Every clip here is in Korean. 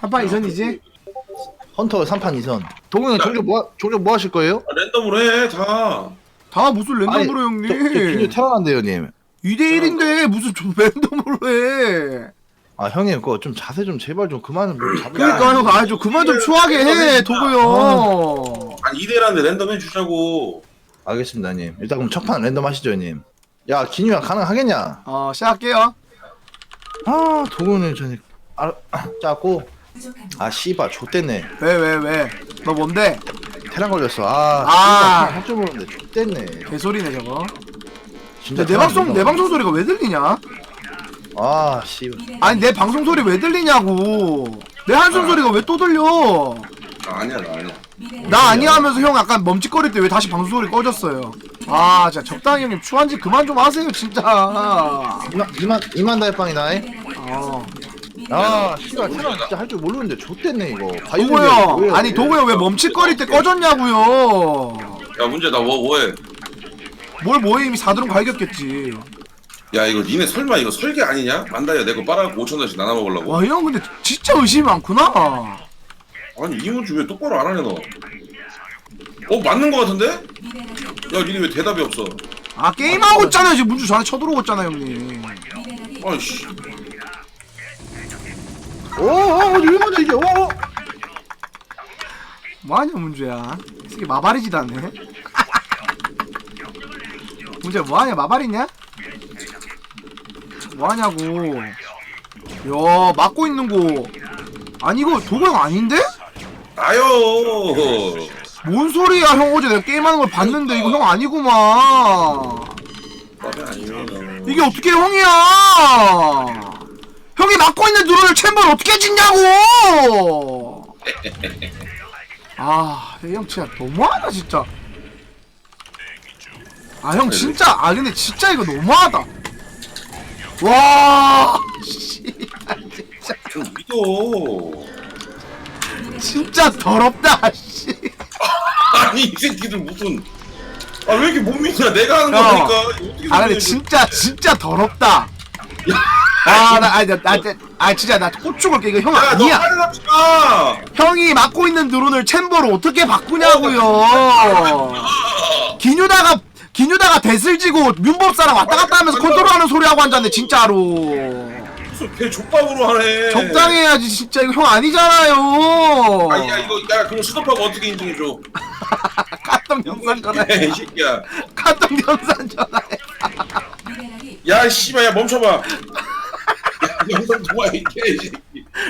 3판 2선이지? 헌터 3판 2선. 동영 종종 뭐 종종 뭐 하실 거예요? 아, 랜덤으로 해, 다. 다 무슨 랜덤으로 아니, 저, 저 기뉴 형님 테러난데요, 님. 2대1인데 무슨 좀 랜덤으로 해 아 형님 그거 좀 자세 좀 제발 좀 그만 좀 잡으. 그러니까 형 아좀 그만 좀 추하게 해 도구 형 아니, 2대1한데 랜덤 해주자고. 알겠습니다, 님. 일단 그럼 첫판 랜덤 하시죠, 님. 야 기뉴야 가능하겠냐? 어 시작할게요 아 도구는 전에 아 짜고 아 씨발 좆됐네. 왜 왜 왜 너 뭔데? 테란 걸렸어. 아, 아. 할줄 모르는데 좆됐네. 개소리네 저거 진짜 내 방송 내 방송 소리가 왜 들리냐? 아 씨. 아니 내 방송 소리 왜 들리냐고 내 한숨 아. 소리가 왜 또 들려 아, 아니야, 나 아니야. 나 아니야 하면서 형 약간 멈칫거릴 때 왜 다시 방송 소리 꺼졌어요 아 진짜 적당히 형님 추한 짓 그만 좀 하세요 진짜 이만 이만 이만 달빵이다. 어. 아 씨발 테란 진짜 할 줄 모르는데 좆됐네 이거. 도구 형 아니 도구 형왜 멈칫거릴 때 꺼졌냐고요 야, 문제 나 뭐, 뭐해? 뭘 뭐해 이미 4드론 갈겼겠지 야, 이거 니네 설마 이거 설계 아니냐? 만다야 내 거 빨아갖고 5천원씩 나눠 먹으려고. 와 형 근데 진짜 의심이 많구나 아니, 이문주 왜 똑바로 안 하냐, 너? 어, 맞는 거 같은데? 야, 니네 왜 대답이 없어? 아 게임하고 있잖아요 지금 문주 전에 쳐들어오고 있잖아 형님 아이씨. 오오 일본에 이게 오. 뭐하냐 문주야 이 새끼 마발이지도 않네 문주야 뭐하냐 마발이냐? 뭐하냐고 야 막고 있는 거 아니 이거 도구형 아닌데? 나요! 뭔 소리야 형 어제 내가 게임하는 걸 봤는데 이거 형 아니구만. 이게 어떻게 형이야 형이 막고 있는 누르를 챔버를 어떻게 짓냐고 아 형 진짜 너무하다 진짜 아 형 진짜 아 근데 진짜 이거 너무하다 와 씨발 진짜 좀 믿어. 진짜 더럽다 씨 아니, 이 새끼들 무슨. 아, 왜 이렇게 못 믿냐? 내가 하는 형. 거니까. 어떻게 아 근데. 진짜 진짜 더럽다. 아나 아니 나, 나, 나, 아 진짜 나깨 이거 형 야, 너 아니야. 마! 형이 맡고 있는 드론을 챔버로 어떻게 바꾸냐고요. 기뉴다가 기뉴다가 대슬 지고 윤법사랑 왔다 갔다 하면서 컨트롤하는 소리 하고 앉았네 진짜로. 무슨 배 족밥으로 하네. 적당해야지 진짜 이거 형 아니잖아요. 아, 야, 이거, 야, 그럼 수도파가 어떻게 인증해줘? 카톡 영상 야, 전화해. 이 새끼야. 카톡 영상 전화해. 야, 씨발, 야, 멈춰봐. 야, 영상 이 개새끼.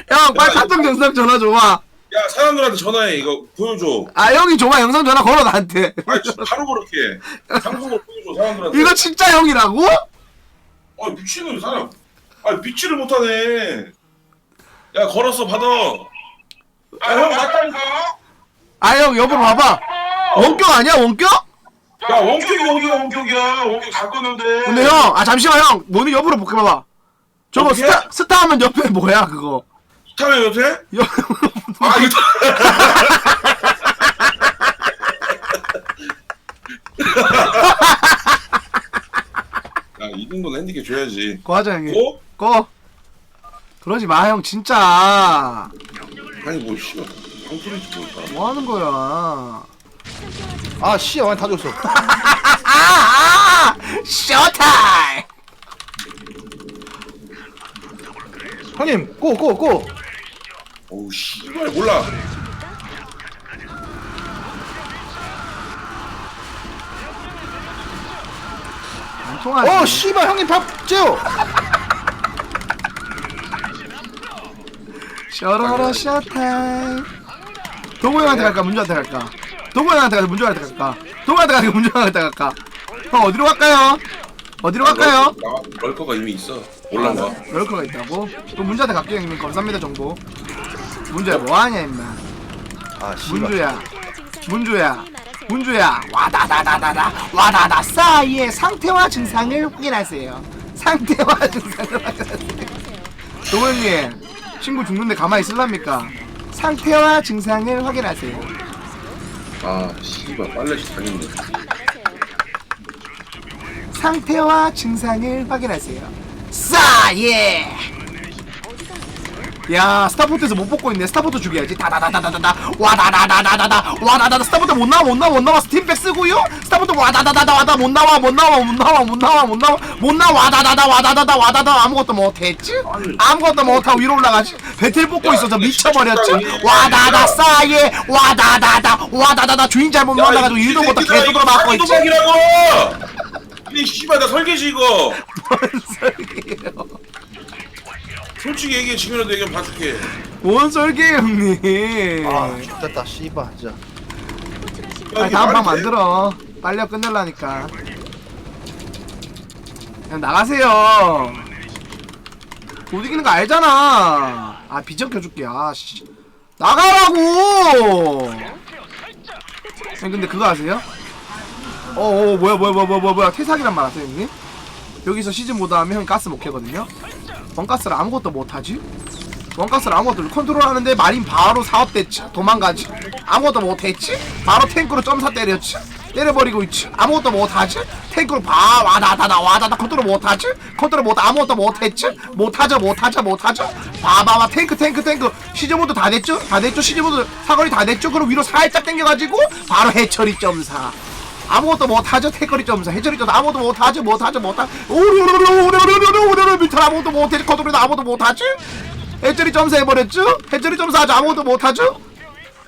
형 빨리 카톡 영상 전화 줘봐. 야, 사람들한테 전화해. 이거 보여줘. 아 형이 줘봐 영상 전화 걸어 나한테. 아, 진짜 바로 그렇게. 방송으로 보여줘, 사람들한테. 이거 진짜 형이라고? 아, 미친놈 사람. 아, 믿지를 못하네. 야, 걸었어, 받아. 아, 형, 맞다니까? 아형 여보로 봐봐 원격 아니야 원격? 야, 원격이 원격이야, 원격이야. 원격 다 껐는데. 근데 형 아 잠시만 형 너는 여보로 볼게 봐봐 저거 어떻게? 스타 스타 하면 옆에 뭐야 그거 타면 요새? 여- 아, 이거. 야, 이 정도는 핸디캡 줘야지. 거 하자 형님 어? 꺼 그러지 마 형 진짜 아니, 뭐, 씨발. 방소리지 뭘까? 뭐 하는 거야 아 씨야 완다 줬어. 아 아 쇼타임 형님 고 고 고. 어우, 씨발, 몰라. 안어 씨발 형님 밥 째요. 셔러러 쇼타임 동호 형한테 갈까 문주한테 갈까 동호 형한테 갈까 문주한테 갈까 동호 형한테 갈까 문주한테 갈까 형 어디로 갈까요? 어디로 갈까요? 나, 럴커가 이미 있어. 올라와. 럴커가 있다고? 그럼 문주한테 갈게요 형님. 감사합니다 정보. 문주야 뭐하냐 임마. 아 씨발. 문주야. 문주야. 문주야. 와다다다다다. 와다다. 싸이의 상태와 증상을 확인하세요. 상태와 증상을 확인하세요. 동호님 친구 죽는데 가만히 있을랍니까? 상태와 증상을 확인하세요. 아, 씨발, 빨래시 당했네. 상태와 증상을 확인하세요. 싸 예! 야 스타포트에서 못 뽑고 있네. 스타포트 죽여야지. 다다다다다다. 와다다다다다다. 와다다다. 스타포트 못 나와 못 나와 못 나와. 스팀백 쓰고요. 스타포트 와다다다다 와다. 못 나와 못 나와 못 나와 못 나와 못 나와. 못 나와 와다다다 와다다다 와다다 아무것도 못했지? 아무것도 못하고 위로 올라가지. 배틀 뽑고 있어서 미쳐버렸지? 와다다 싸예! 와다다다 와다다다. 주인 잘못 만나가지고 일도 못하고 계속 들어맞고 있지 이 씨발 나 설계지 이거. 솔직히 얘기해 지면도 얘기하면 봐줄게. 뭔 설계 형님 아 됐다 씨발 진짜 아, 다음 방 만들어. 빨리 끝낼라니까. 그냥 나가세요. 못 이기는 거 알잖아. 아, 비전 켜줄게. 아, 씨. 나가라고! 형, 근데 그거 아세요? 어, 어, 뭐야, 뭐야, 뭐야, 뭐야, 뭐야. 퇴사기란 말 아세요, 형님? 여기서 시즌 모드 하면 형 가스 못 캐거든요? 원가스를 아무것도 못하지? 원가스를 아무것도 컨트롤 하는데 마린 바로 사업됐지 도망가지. 아무것도 못했지? 바로 탱크로 점사 때렸지? 때려버리고 있지? 아무것도 못하지? 탱크로 바 와다다다 와다다 컨트롤 못하지? 컨트롤 못 아무것도 못했지? 못하죠 못하죠 못하죠? 봐봐봐 탱크 탱크 탱크. 시즈모드 다 됐죠? 다 됐죠? 시즈모드 사거리 다 됐죠? 그럼 위로 살짝 당겨가지고 바로 해처리 점사 아무것도 못하죠? 태거리 점사 해처리 점사 아무것도 못하죠? 못하죠? 못하 오르르르르르르르르르 밑에 아무것도 못해 컨트롤도 아무것도 못하지 해처리 점사 해버렸죠 해처리 점사 아주 아무것도 못하죠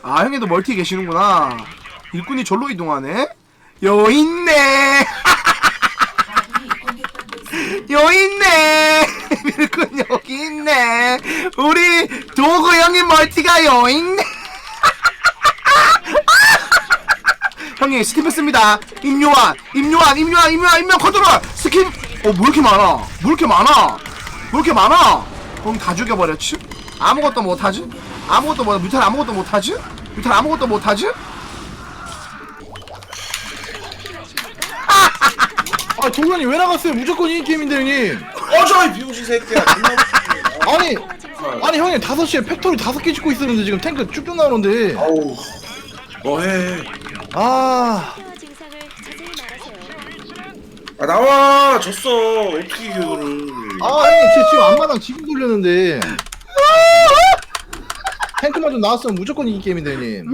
아 형님도 멀티 계시는구나 일꾼이 절로 이동하네 여 있네 여 있네 일꾼 여기 있네 우리 도구 형님 멀티가 여 있네 형님 스팀 했습니다. 임요한 임요한 임요한 임요한 임요한 컨트롤! 스킨 어뭐 이렇게 많아? 뭐 이렇게 많아? 뭐 이렇게 많아? 그럼 다 죽여버렸지? 아무것도 못하지? 아무것도 못 뮤탈 아무것도 못하지? 뮤탈 아무것도 못하지? 아 동현이 왜 나갔어요? 무조건 이 게임인데 형님. 어저 이 비용신 새끼야. 존나 웃기네. 아니 아니 형님 5 시에 팩토리 5개 짓고 있었는데 지금 탱크 쭉쭉 나오는데. 아우. 뭐해? 아 증상을 자세히 말하세요. 아 나와 졌어 어떻게 이겨 이거를? 아 형님 쟤 지금 앞마당 지금 돌렸는데 탱크만 좀 나왔으면 무조건 이 게임인데 형님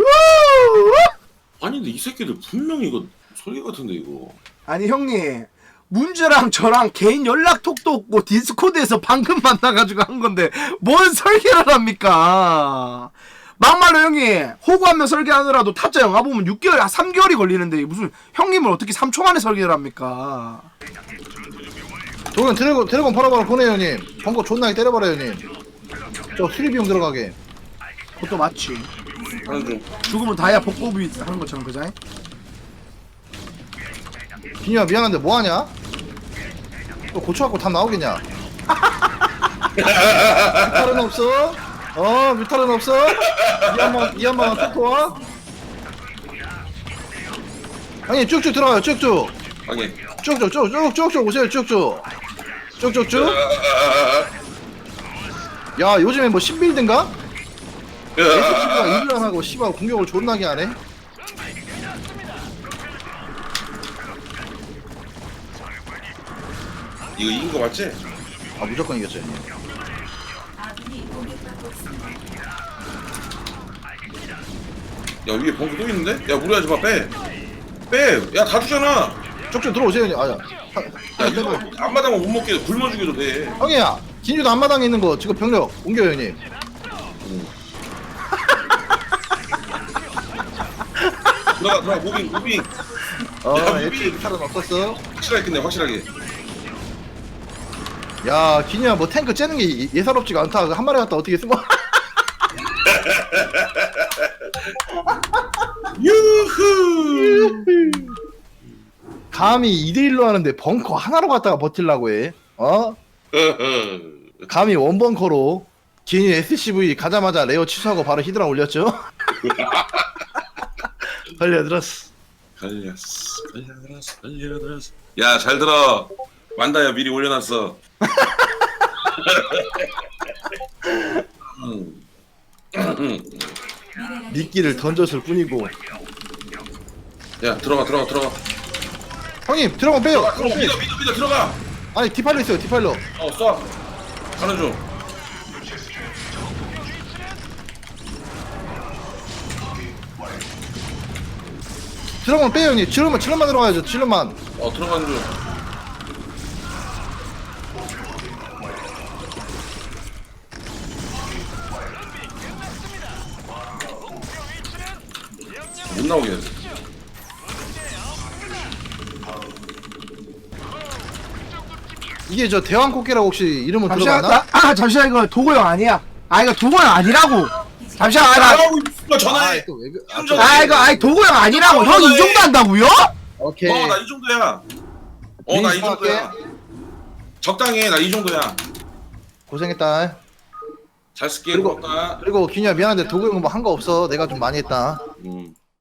아니 근데 이 새끼들 분명히 이거 설계 같은데 이거. 아니 형님 문주랑 저랑 개인 연락톡도 없고 디스코드에서 방금 만나가지고 한 건데 뭔 설계를 합니까 막말로 형님 호구 한명 설계하느라도 타짜 영화 보면 6개월, 아 3개월이 걸리는데 무슨 형님을 어떻게 3초 만에 설계를 합니까 동현 드래곤 드래곤 바로바로 보내요 형님 벙커 존나게 때려버려요 형님 저 수리 비용 들어가게 그것도 맞지 중. 죽으면 다이아 복고비 하는 것처럼 그자 비니야 미안한데 뭐 하냐? 또 고쳐갖고 다 나오겠냐? 뮤탈은 없어? 어 뮤탈은 없어? 이 한번 이 한번 톡 와? 형님 쭉쭉 들어가요 쭉쭉 방해. 쭉쭉 쭉쭉 쭉쭉 오세요 쭉쭉 쭉쭉쭉 야 요즘에 뭐 신빌드인가? SC가 일을 안 하고 씨발 공격을 존나게 하네 이거 이긴 거 맞지? 아 무조건 이겼죠 형님 야 위에 벙크 또 있는데? 야 무리하지 마 빼. 빼. 야 다 주잖아. 쭉쭉 들어오세요 형님 아야 야 이거 앞마당은 못 먹게 굶어 죽여도 돼. 형이야 진주도 앞마당에 있는 거 지금 병력 옮겨요 형님 들어가 들어가 무빙 무빙. 어 야, 애초에 탈은 없었어 확실하게 끝내 확실하게. 야 기니야 뭐 탱크 째는 게 예- 예사롭지가 않다 그한 마리 갖다 어떻게 쓴 거야 유후. 감히 2대1로 하는데 벙커 하나로 갖다가 버틸라고 해 어? 감히 원벙커로 기니 SCV 가자마자 레어 취소하고 바로 히드라 올렸죠 걸려들었어 걸렸어 걸려들었어 걸려들었어. 야 잘 들어. 만다야 미리 올려놨어. 음. 미끼를 던졌을 뿐이고. 야 들어가 들어가 들어가. 형님 드라곤 빼요. 들어가 들어가. 믿어 믿어 믿어 들어가. 아니 디팔로 있어요 디팔로. 어쏴. 가는 중. 드라곤 빼요 형님. 질럿만 질럿만 들어가야죠 질럿만 어 들어가는 중. 나오게 해야 돼. 이게 저 대왕 꽃게라고 혹시 이름은 잠시만 들어봤나? 나, 아 잠시만 이거 도구 형 아니야 아 이거 도구 형 아니라고 잠시만 아, 나, 있으니까 전화해. 또 왜, 그- 아, 이름 아 이거 아니 도구 형 아니라고 형 이 정도 한다고요? 오케이 어 나 이 정도야. 어 나 이 정도야. 적당히 해나 이 정도야. 고생했다 잘 쓸게 그리고- 고맙다. 그리고 기녀야 미안한데 도구 형 뭐 한 거 없어 내가 좀 많이 했다 음.